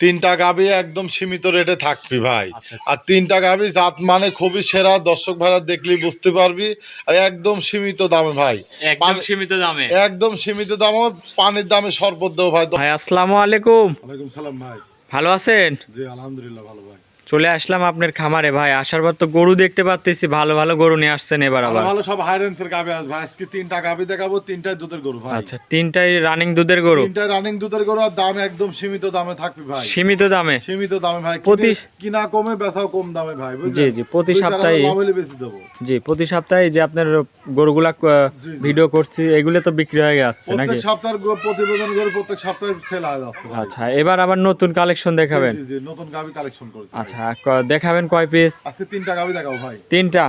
তিনটা গাবি একদম সীমিত রেটে থাকবি ভাই। আচ্ছা। আর তিনটা গাবি জাত মানে খুবই সেরা দর্শক ভাড়া দেখলি বুঝতে পারবি। আর একদম সীমিত দামে ভাই। একদম সীমিত দামে। একদম সীমিত দামে পানির দামে শরবত দেবো ভাই। ভাই আসসালামু আলাইকুম। ওয়ালাইকুম সালাম ভাই। ভালো আছেন? জি আলহামদুলিল্লাহ ভালো ভাই। চলে আসলাম আপনার খামারে ভাই। আসার পর তো গরু দেখতে পাচ্তেছি ভালো ভালো গরু নিয়ে আসছেন এবার আবার। ভালো সব হাই রেঞ্জের গাবি ভাই আজকে তিনটা গাবি দেখাবো তিনটাই দুধের গরু ভাই। আচ্ছা তিনটাই রানিং দুধের গরু? তিনটা রানিং দুধের গরু আর দাম একদম সীমিত দামে থাকবে ভাই। সীমিত দামে? সীমিত দামে ভাই। প্রতি- কিনা কমে বেচাও কম দামে ভাই? জি, জি, প্রতি সপ্তাহে- বেশি দেবো। জি প্রতি সপ্তাহে যে আপনার গরুগুলা। ভিডিও করছি এগুলো তো বিক্রি হয়ে যাচ্ছে নাকি? প্রত্যেক সপ্তাহের প্রতিবেদন করে প্রত্যেক সপ্তাহে সেল হয়ে যাচ্ছে আচ্ছা এবার আবার নতুন কালেকশন দেখাবেন। জি, জি, নতুন গাবি কালেকশন করেছি ভাই। আচ্ছা দেখাবেন কয় পিস আজকে তিনটা গাবি দেখাবো ভাই। তিনটা?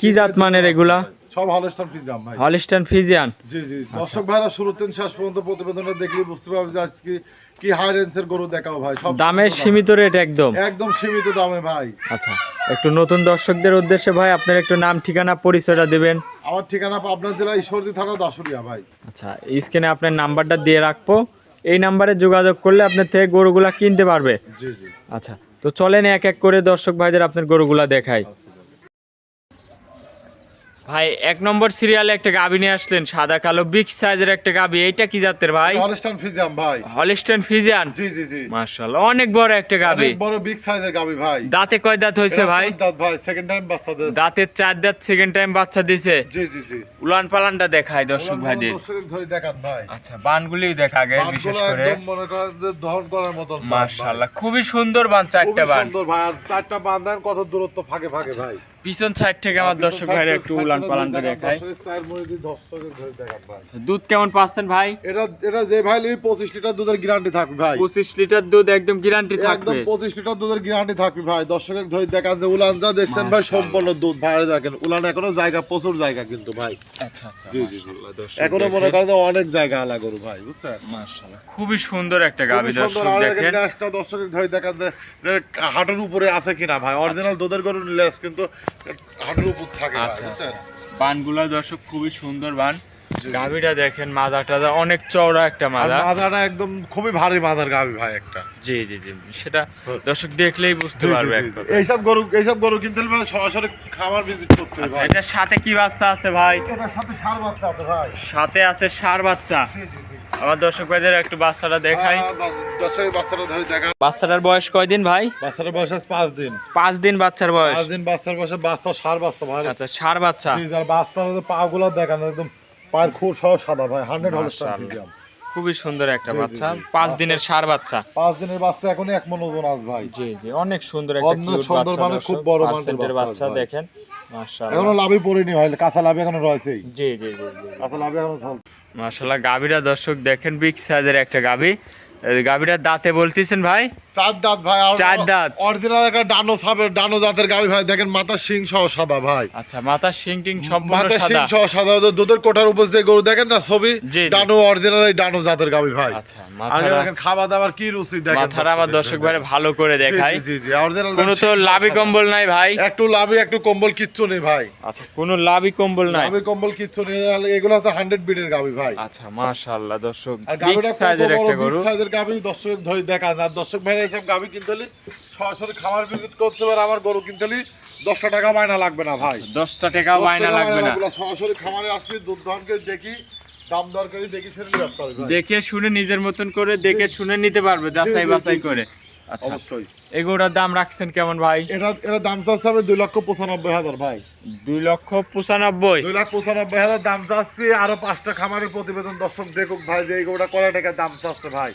কি জাত মানের এগুলা? সব হলস্টার ফিজাম ভাই। হলিস্টান ফিজিয়ান জি জি। দর্শক ভাইরা শুরু থেকে শেষ পর্যন্ত প্রতিবেদনটা দেখলে বুঝতে পারবে যে আজকে কি হাই রেঞ্জের গরু দেখাবো ভাই। সব দামের সীমিত রেট একদম? একদম সীমিত দামে ভাই। আচ্ছা একটু নতুন দর্শকদের উদ্দেশ্যে ভাই আপনার একটু নাম ঠিকানা পরিচয়টা দিবেন। আমার ঠিকানা পাবনা জেলা ঈশ্বরদী থানা দাসুরিয়া ভাই। আচ্ছা স্ক্রিনে আপনার নাম্বারটা দিয়ে রাখব। এই নাম্বারে যোগাযোগ করলে আপনার থেকে গরুগুলা কিনতে পারবে। জি জি। আচ্ছা তো চলেন এক এক করে দর্শক ভাইদের আপনার গরুগুলা দেখাই। ভাই এক নম্বর সিরিয়ালে একটা গাবি নিয়ে আসলেন সাদা কালো বিগ সাইজের একটা গাবি। এইটা কি জাতের ভাই? হলস্টার ফিজাম ভাই। হলিস্টেন ফিজিয়ান জি জি জি। মার্শাল্লাহ অনেক বড় একটা গাবি। অনেক বড় বিগ সাইজের গাবি ভাই। দাঁতে কয় দাঁত হয়েছে ভাই? দাঁত ভাই সেকেন্ড টাইম বাচ্চা দেয় দাঁতের চার দাঁত সেকেন্ড টাইম বাচ্চা দিছে জি জি জি। উলান পালানটা দেখায় দর্শক ভাইদের। দর্শকের ধরে দেখান ভাই। আচ্ছা বানগুলি দেখা আগে বিশেষ করে। একদম মনে করেন যে দহন করার ভাই। মার্শাল্লাহ খুবই সুন্দর বান চারটা বান। সুন্দর ভাই আর চারটা বান দেন কত দূরত্ব ফাঁকে ফাঁকে ভাই। পিছন সাইড থেকে আমার দর্শক ভাইরা একটু উলান দেখায় ধরে দেখান ভাই। আচ্ছা, দুধ কেমন পাচ্ছেন ভাই? এটা এটা যে ভাই নিবি পঁচিশ লিটার দুধের গ্যারান্টি থাকবে ভাই। পঁচিশ লিটার দুধ একদম গ্যারান্টি থাকবে একদম থাকবে। পঁচিশ লিটার দুধের গ্যারান্টি থাকবে ভাই। দর্শকের ধরে দেখান যে উলান যা দেখছেন ভাই সম্পূর্ণ দুধ ভাই। দেখেন উলান এখনও জায়গা প্রচুর জায়গা কিন্তু ভাই। আচ্ছা আচ্ছা জি, জি, জি। দর্শক এখনও মনে করেন অনেক জায়গা আলা গরু ভাই বুঝছেন? মাশাআল্লাহ খুবই সুন্দর একটা গাবি দর্শক দেখেন। দর্শকের ধরে দেখান যে যে হাঁটুর উপরে আছে কিনা ভাই? অরিজিনাল দুধের গরুর লেস কিন্তু হাঁটুর উপর থাকে আচ্ছা। বানগুলা দর্শক খুবই সুন্দর বান। জি। গাবিটা দেখেন মাথা টাদা অনেক চওড়া একটা মাথা মাথাটা একদম খুবই ভারী মাথার গাবি ভাই একটা। জি জি জি সেটা দর্শক দেখলেই বুঝতে পারবে এক কথায়। এইসব গরু এইসব গরু কিনতে হলে মানে সরাসরি খাবার ভিজিট করতে হবে আচ্ছা এটার সাথে কি বাচ্চা আছে ভাই? এটার সাথে সার বাচ্চা আছে ভাই। সাথে আছে সার বাচ্চা? জি জি আমার দর্শক ভাইদের একটু বাচ্চাটা দেখাই। আহ, দর্শকের বাচ্চাটা ধরে দেখা বাচ্চাটার বয়স কয়দিন ভাই? বাচ্চাটার বয়স আছে পাঁচ দিন। পাঁচ দিন বাচ্চার বয়স? পাঁচ দিন বাচ্চার বয়সে বাচ্চা সার বাচ্চা ভাই। আচ্ছা সার বাচ্চা। বাচ্চার পা গুলো দেখানো একদম পায়ের খুব সহ সাদা ভাই হান্ড্রেড খুবই সুন্দর একটা বাচ্চা। পাঁচ দিনের সার বাচ্চা। পাঁচ দিনের বাচ্চা এখন এক মন ওজন ভাই। জি জি অনেক সুন্দর একটা কিউট সুন্দর বাচ্চা মানে দর্শক। খুব বড় মানের বাচ্চা দেখেন। মাশাআল্লাহ। এখনও লাভই পড়েনি ভাই কাঁচা লাভে এখনও রয়েছেই জি জি জি জি কাঁচা লাভে এখনও চল মাশাআল্লাহ গাবিটা দর্শক দেখেন বিগ সাইজের একটা গাবি এই গাবিটার দাঁতে বলতেছেন ভাই? চার দাঁত ভাই চার দাঁত। অরিজিনাল একটা ডানো সাপের ডানো জাতের গাবি ভাই দেখেন মাথার শিং সহ সাদা ভাই। আচ্ছা মাথার শিং টিং সম্পূর্ণ মাথার শিং সহ সাদা দুধের কোটার উপর যে গরু দেখেন না ছবি। ডানো অরিজিনাল এই ডানো জাতের গাবি ভাই। আচ্ছা মাথার দেখেন খাওয়া দাওয়ার কি রুচি দেখেন মাথার আবার দর্শক ভাই ভালো করে দেখাই জি, জি অরিজিনাল কোনো তো লাভি কম্বল নাই ভাই। একটু লাভি একটু কম্বল কিচ্ছু নেই ভাই। আচ্ছা কোনো লাভি কম্বল নাই। লাভি কম্বল কিচ্ছু নেই এগুলো হচ্ছে হান্ড্রেড বিটের গাবি ভাই। আচ্ছা মাশাআল্লাহ দর্শক। আর বিগ গাবিটা কত সাইজের একটা গরু। সাইজের গাবি দর্শক ধরে দেখা না দর্শক ভাইরা এইসব গাভি কিনতে হলে সরাসরি খামার বিক্রি করতে পারে আমার গরু কিনতে হলে দশটা টাকা মাইনা লাগবে না ভাই দশটা টাকা 10 বায়না লাগবে না। সরাসরি খামারে আসলে দুধ ধানকে দেখি দাম দরকারি দেখি ভাই। দেখে শুনে নিজের মতন করে দেখে শুনে নিতে পারবে যাচাই বাছাই করে অবশ্যই। এগুলোর দাম রাখছেন কেমন ভাই? এটা এটা দাম চাচ্ছে হবে দুই লক্ষ পঁচানব্বই হাজার ভাই। দুই লক্ষ পঁচানব্বই? দুই লাখ পঁচানব্বই হাজার দাম চাচ্ছি আরও পাঁচটা খামারের প্রতিবেদন দর্শক দেখুক ভাই যে এই গরুটা কয় টাকা দাম চাচ্ছে ভাই।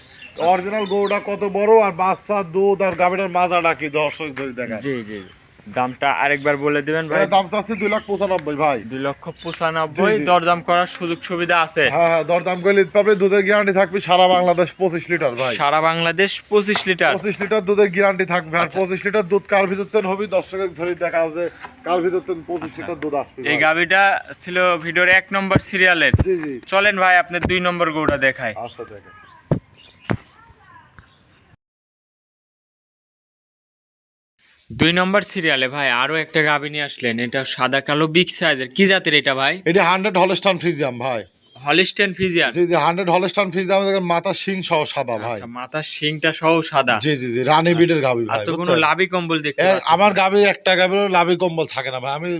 অরিজিনাল গরুটা কত বড় আর বাচ্চা দুধ আর গাভীটার মাজাটা কি দর্শক যদি দেখা জি জি। দামটা আরেকবার বলে দিবেন ভাই। দাম চাচ্ছি দুই লাখ পঁচানব্বই ভাই। দুই লক্ষ পঁচানব্বই। দরদাম করার সুযোগ সুবিধা আছে। হ্যাঁ হ্যাঁ দরদাম করলে পাবে দুধের গ্যারান্টি থাকবে সারা বাংলাদেশ পঁচিশ লিটার ভাই। সারা বাংলাদেশ পঁচিশ লিটার। পঁচিশ লিটার দুধের গ্যারান্টি থাকবে আর আচ্ছা। পঁচিশ লিটার দুধ কার ভিতর হবে? দর্শকের ধরে দেখা যে কার ভিতর পঁচিশ আচ্ছা। লিটার দুধ আসবে এই। গাবিটা ছিল ভিডিওর এক নম্বর সিরিয়ালের চলেন ভাই আপনার দুই নম্বর গরুটা দেখায় আসতে দেখে দুই নম্বর সিরিয়ালে ভাই আরও একটা গাভিনী আসলেন, এটা সাদা কালো বিগ সাইজের কি জাতের এটা ভাই? এটা হান্ড্রেড হলস্টান ফ্রিজিয়াম ভাই। Holstein Friesian. জি জি হান্ড্রেড হলস্টান ফিজ আমাদের মাথা শিং সহ সাদা ভাই। আচ্ছা মাথার শিংটা সহ সাদা। জি জি জি রানী বিটের গাবি আর তো কোনো? লাভি কম্বল দেখতে আমার না। গাবির একটা লাভি কম্বল থাকে না ভাই। আমি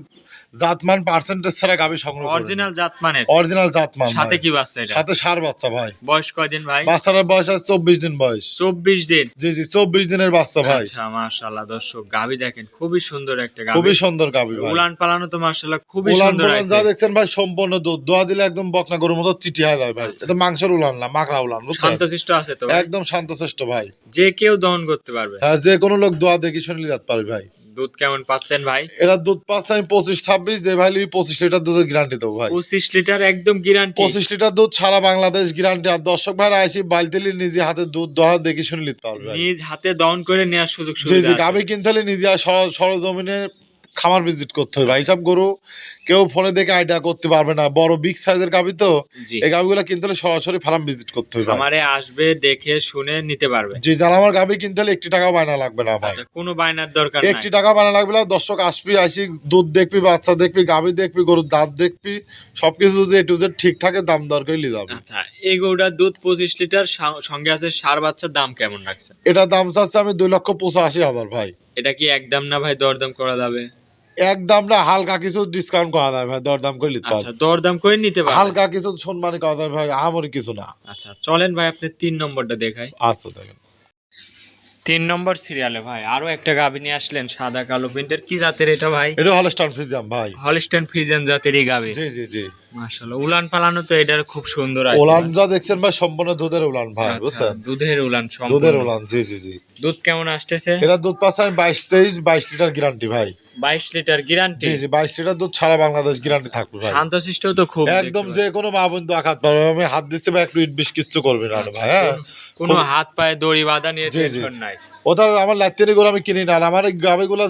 জাতমান পার্সেন্টেজ ছাড়া গাবি সংগ্রহ করি অরিজিনাল জাতমানের? অরিজিনাল জাতমান সাথে কি বাচ্চা এটা? সাথে সার বাচ্চা ভাই। বয়স কয়দিন ভাই? বাচ্চাটার বয়স আছে চব্বিশ দিন বয়স। চব্বিশ দিন? জি জি চব্বিশ দিনের বাচ্চা ভাই। আচ্ছা মাশাআল্লাহ দর্শক গাবি দেখেন খুবই সুন্দর একটা গাবি খুবই সুন্দর গাবি ভাই। উলান পালানো তো মাশাআল্লাহ খুবই উলান সুন্দর আছে যা দেখছেন ভাই সম্পূর্ণ দুধ। দোয়া দিলে একদম বকনা গরুর মতো চিটি হয়ে যায় ভাই। আচ্ছা। এটা মাংসের উলান না মাকড়া উলান শান্তশিষ্ট আছে তো ভাই? একদম শান্তশিষ্ট ভাই। যে কেউ দহন করতে পারবে। হ্যাঁ যে কোনো লোক দোয়া দেখি শুনলে যেতে পারবে ভাই। দুধ কেমন পাচ্ছেন ভাই? এটা দুধ পাচ্ছে আমি পঁচিশ ছাব্বিশ যে ভাই পঁচিশ লিটার দুধের গ্যারান্টি দেবো ভাই। পঁচিশ লিটার একদম গ্যারান্টি পঁচিশ লিটার দুধ সারা বাংলাদেশ গ্যারান্টি আর দর্শক ভাইরা আইসি বালতিলি নিজে হাতে দুধ দোয়া দেখি শুনে নিতে পারবে ভাই। নিজ হাতে দহন করে নেওয়ার সুযোগ সুবিধা। গাবি কিনতে হলে নিজে সরজমিনে খামার ভিজিট করতে হবে ভাই সব গরু কেউ ফোনে দেখে আইডিয়া করতে পারবে না। বড় বিগ সাইজের গাবি তো এই গাবিগুলো কিনতে হলে সরাসরি ফার্ম ভিজিট করতে হবে আমারে আসবে দেখে শুনে নিতে পারবে। জি যারা আমার গাবি কিনতে হলে একটি টাকাও বায়না লাগবে না ভাই। আচ্ছা কোনো বায়নার দরকার একটি নাই টাকা বানা লাগবে না দর্শক আসবি আসি দুধ দেখবি বাচ্চা দেখবি গাবি দেখবি গরুর দাঁত দেখবি সবকিছু যদি এ টু জেড ঠিক থাকে দাম দর করে নিয়ে যাবে। আচ্ছা এই গরুটার দুধ পঁচিশ লিটার সঙ্গে আছে সার বাচ্চার দাম কেমন রাখছে এটা দাম চাচ্ছে আমি দুই লক্ষ পঁচাশি হাজার ভাই। এটা কি একদম না ভাই দরদাম করা যাবে? এক না হালকা কিছু ডিসকাউন্ট করা যায় ভাই দরদাম করে নিতে আচ্ছা দরদাম করে নিতে পারবে হালকা কিছু সম্মানে করা যায় ভাই আমার কিছু না। আচ্ছা চলেন ভাই আপনি তিন নম্বরটা দেখাই। আচ্ছা দেখেন। তিন নম্বর সিরিয়ালে ভাই আরও একটা গাভী নিয়ে আসলেন সাদা কালো প্রিন্টের কি জাতের এটা ভাই? এটা হল স্টান ভাই। হলিস্টেন ফ্রিজেন জাতেরই গাভী। জি জি জি। মাশাআল্লাহ। উলান পালানো তো এটার খুব সুন্দর আছে। উলান যা দেখছেন ভাই সম্পূর্ণ দুধের উলান ভাই আচ্ছা, বুঝছেন? দুধের উলান সম্পূর্ণ। দুধের উলান জি জি জি। দুধ কেমন আসতেছে? এটা দুধ পাচ্ছে আমি বাইশ তেইশ বাইশ লিটার গ্যারান্টি ভাই। বাইশ লিটার গ্যারান্টি জি জি বাইশ লিটার দুধ সারা বাংলাদেশ গ্যারান্টি থাকবে ভাই। শান্তশিষ্ট তো খুব একদম যে কোনো মা বন্ধু আঘাত পারবে আমি হাত দিচ্ছি ভাই একটু ইট বিষ কিচ্ছু করবে না ভাই হ্যাঁ? আচ্ছা, কোনো হাত পায়ে দড়ি বাঁধা নিয়ে টেনশন নাই। ওটার আমার লাইতেরি গুলো আমি কিনি না আমার এই গাবিগুলো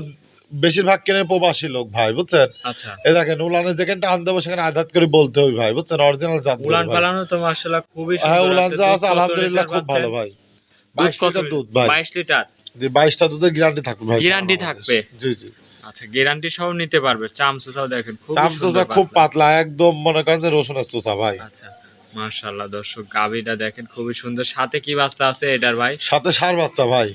বেশিরভাগ কিনে প্রবাসী লোক ভাই বুঝছেন? আচ্ছা। এ দেখেন উলানের যেখানটা আনতে হবে সেখানে আঘাত করে বলতে হবে ভাই বুঝছেন? অরিজিনাল জাত উলান। পালানো তো মাশাআল্লাহ খুবই হ্যাঁ সুন্দর উলান আছে। যা দুধ আছে আলহামদুলিল্লাহ খুব ভালো ভাই। দুধ কত দুধ ভাই। বাইশ লিটার? যে বাইশটা দুধের গ্যারান্টি থাকবে ভাই সারা থাকবে? জি জি। আচ্ছা গ্যারান্টি সহ নিতে পারবে চামচুসাও দেখেন খুব চামচোচা খুব পাতলা একদম মনে করেন যে রসুনের চোচা ভাই। আচ্ছা মাশাআল্লাহ দর্শক গাবিটা দেখেন খুবই সুন্দর। সাথে কি বাচ্চা আছে এটার ভাই? সাথে সার বাচ্চা ভাই।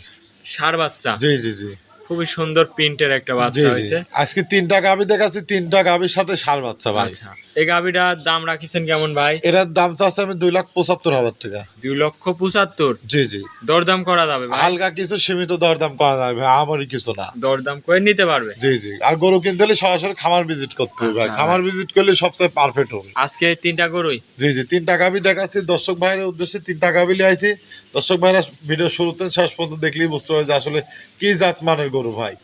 সার বাচ্চা? জি জি জি। খুবই সুন্দর প্রিন্টের একটা বাচ্চা হয়েছে। আজকে তিনটা গাবি দেখাচ্ছি তিনটা গাবির সাথে সার বাচ্চা ভাই। আচ্ছা এই গাবিটার দাম রাখিছেন কেমন ভাই? এটার দাম চাচ্ছে আমি দুই লাখ পঁচাত্তর হাজার টাকা। দুই লক্ষ পঁচাত্তর? জি জি। দরদাম করা যাবে হালকা কিছু সীমিত দরদাম করা ভাই আমারই কিছু না। দরদাম করে নিতে পারবে। জি জি। আর গরু কিনতে হলে সরাসরি খামার ভিজিট করতে হবে আচ্ছা। খামার ভিজিট করলে সবচেয়ে পারফেক্ট হবে। আজকে তিনটা গরুই? জি জি। তিনটা গাবি দেখাচ্ছি দর্শক ভাইয়ের উদ্দেশ্যে তিনটা গাবি লিয়ে আইছি। দর্শক ভাইরা ভিডিও শুরুতে শেষ পর্যন্ত দেখলেই বুঝতে পারবে যে আসলে কি জাত মানের গরু ভাই।